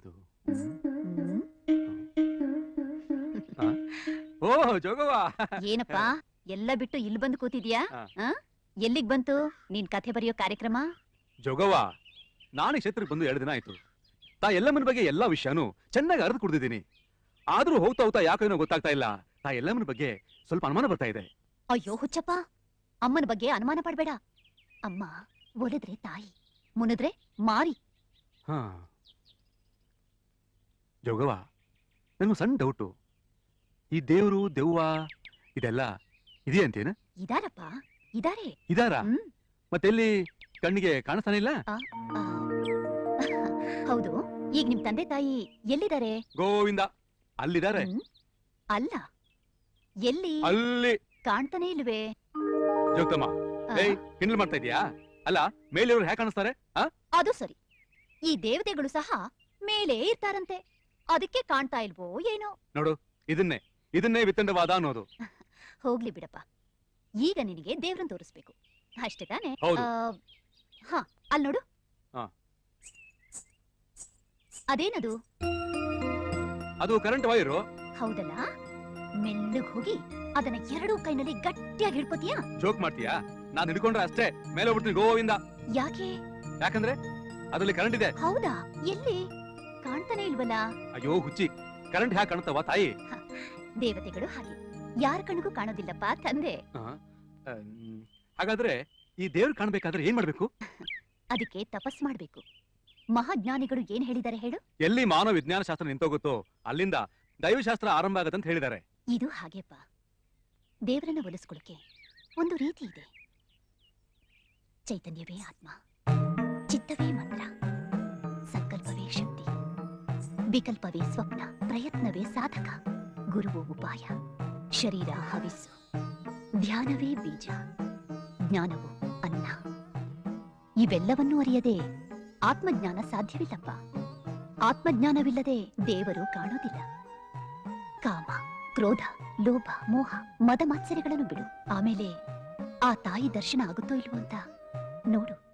ಇದು. ಓ ಜೋಗವ್ವ ಏನಪ್ಪಾ? ಎಲ್ಲ ಬಿಟ್ಟು ಇಲ್ಲಿ ಬಂದು ಕೂತಿದ್ಯಾ? ಹಾ. ಎಲ್ಲಿಗ್ ಬಂತು? ನೀನ್ ಕಥೆ ಬರೆಯೋ ಕಾರ್ಯಕ್ರಮ? ಜೋಗವ್ವ ನಾನು ಈ ಕ್ಷೇತ್ರಕ್ಕೆ ಬಂದು ಎರಡು ದಿನ ಆಯ್ತು. ತಾ ಎಲ್ಲಮ್ಮನ ಬಗ್ಗೆ ಎಲ್ಲಾ ವಿಷಯನು ಚೆನ್ನಾಗಿ ಅರ್ದು ಕುಡ್ದಿದ್ದೀನಿ. ಆದ್ರೂ ಹೋಗ್ತಾ ಹೋಗ್ತಾ ಯಾಕೋ ಏನೋ ಗೊತ್ತಾಗ್ತಾ ಇಲ್ಲ. ತಾ ಎಲ್ಲಮ್ಮನ ಬಗ್ಗೆ ಸ್ವಲ್ಪ ಅನುಮಾನ ಬರ್ತಾ ಇದೆ. ಅಯ್ಯೋ ಹುಚ್ಚಪ್ಪ! ಅಮ್ಮನ ಬಗ್ಗೆ ಅನುಮಾನ ಪಡ್ಬೇಡ. ಅಮ್ಮ ಒಲಿದ್ರೆ ತಾಯಿ ಮುನಿದ್ರೆ ಮಾರಿ. ಹಾ. ಜೋಗವ್ವ ನನಗೂ ಸಣ್ಣ ಡೌಟು ಈ ದೇವರು ದೆವ್ವ ಇದೆಲ್ಲ ಇದೆಯಂತೇನು? ಇದಾರಪ್ಪ ಇದಾರೆ. ಇದಾರ? ಹ್ಮ್. ಮತ್ತೆಲ್ಲಿ ಕಣ್ಣಿಗೆ ಕಾಣಿಸ್ತಾನೆ ಇಲ್ಲ? ಆ, ಹೌದು ಈಗ ನಿಮ್ ತಂದೆ ತಾಯಿ ಎಲ್ಲಿದ್ದಾರೆ? ಗೋವಿಂದ. ಅಲ್ಲಿದ್ದಾರೆ? ಹ್ಮ್? ಅಲ್ಲ ಎಲ್ಲಿ? ಅಲ್ಲಿ. ಕಾಣ್ತಾನೆ ಇಲ್ವೇ? ಜೋಗಮ್ಮ ಆ, ಏಯ್ ಕಿಂಡಲ್ ಮಾಡ್ತಾ ಇದೀಯಾ ಅಲ್ಲ ಮೇಲಿರೋರು ಹೇಗೆ ಕಾಣಿಸ್ತಾರೆ? ಆ? ಅದು ಸರಿ. ಈ ದೇವತೆಗಳು ಸಹ ಮೇಲೆ ಇರ್ತಾರಂತೆ. ಅದಕ್ಕೆ ಕಾಣ್ತಾ ಇಲ್ವೋ ಏನೋ? ನೋಡು ಇದನ್ನೇ ಇದನ್ನೇ ವಿತಂಡವಾದ ಅನ್ನೋದು. ಹೋಗ್ಲಿ ಬಿಡಪ್ಪ. ಈಗ ನಿನಗೆ ದೇವ್ರನ್ ತೋರಿಸ್ಬೇಕು. ಅಷ್ಟೇ ತಾನೆ? ಹೌದು. ಹಾ ಅಲ್ಲಿ ನೋಡು. ಹಾ. ಅದೇನದು? ಅದು ಕರೆಂಟ್ ವೈರು ಹೌದಲ್ಲ? ಮೆಲ್ಲಗ್ ಹೋಗಿ ಅದನ್ನ ಎರಡೂ ಕೈನಲ್ಲಿ ಗಟ್ಟಿಯಾಗಿ ಹಿಡ್ಕೋತೀಯಾ? ಜೋಕ್ ಮಾಡ್ತೀಯಾ? ನಾನು ಹಿಡ್ಕೊಂಡ್ರೆ ಅಷ್ಟೇ ಮೇಲೆ ಹೋಗ್ಬಿಡ್ತೀನಿ ಗೋವಿಂದ. ಯಾಕೆ? ಯಾಕಂದ್ರೆ ಅದರಲ್ಲಿ ಕರೆಂಟ್ ಇದೆ. ಹೌದಾ? ಎಲ್ಲಿ? ಕಾಣ್ತಾನೆ ಇಲ್ವಲ್ಲ? ಅಯ್ಯೋ ಹುಚ್ಚಿ. ಕರೆಂಟ್ ಹ್ಯಾಕ್ ಕಾಣುತ್ತವ ತಾಯಿ? ದೇವತೆಗಳು ಹಾಗೆ. ಯಾರ ಕಣ್ಣಿಗೂ ಕಾಣೋದಿಲ್ಲಪ್ಪ ತಂದೆ. ಹಾಗಾದ್ರೆ ಈ ದೇವ್ರು ಕಾಣ್ಬೇಕಾದ್ರೆ ಏನ್ ಮಾಡ್ಬೇಕು? ಅದಕ್ಕೆ ತಪಸ್ ಮಾಡ್ಬೇಕು. ಮಹಾಜ್ಞಾನಿಗಳು ಏನ್ ಹೇಳಿದ್ದಾರೆ ಹೇಳು? ಎಲ್ಲಿ ಮಾನವ ವಿಜ್ಞಾನ ಶಾಸ್ತ್ರ ನಿಂತೋಗುತ್ತೋ ಅಲ್ಲಿಂದ ದೈವಶಾಸ್ತ್ರ ಆರಂಭ ಆಗತ್ತಂತ ಹೇಳಿದ್ದಾರೆ. ಇದು ಹಾಗೆಪ್ಪ. ದೇವರನ್ನ ಒಲಿಸ್ಕೊಳಕ್ಕೆ ಒಂದು ರೀತಿ ಇದೆ. ಚೈತನ್ಯವೇ ಆತ್ಮ ಚಿತ್ತವೇ ಮಂತ್ರ. ವಿಕಲ್ಪವೇ ಸ್ವಪ್ನ, ಪ್ರಯತ್ನವೇ ಸಾಧಕ, ಗುರುವು ಉಪಾಯ, ಶರೀರ ಹವಿಸ್ಸು, ಧ್ಯಾನವೇ ಬೀಜ, ಜ್ಞಾನವು ಅನ್ನ. ಇವೆಲ್ಲವನ್ನೂ ಅರಿಯದೆ ಆತ್ಮಜ್ಞಾನ ಸಾಧ್ಯವಿಲ್ಲಪ್ಪ. ಆತ್ಮಜ್ಞಾನವಿಲ್ಲದೆ ದೇವರು ಕಾಣೋದಿಲ್ಲ ಕಾಮ, ಕ್ರೋಧ, ಲೋಭ, ಮೋಹ ಮದ ಮಾತ್ಸರ್ಯಗಳನ್ನು ಬಿಡು. ಆಮೇಲೆ ಆ ತಾಯಿ ದರ್ಶನ ಆಗುತ್ತೋ ಇಲ್ವೋ ಅಂತ ನೋಡು.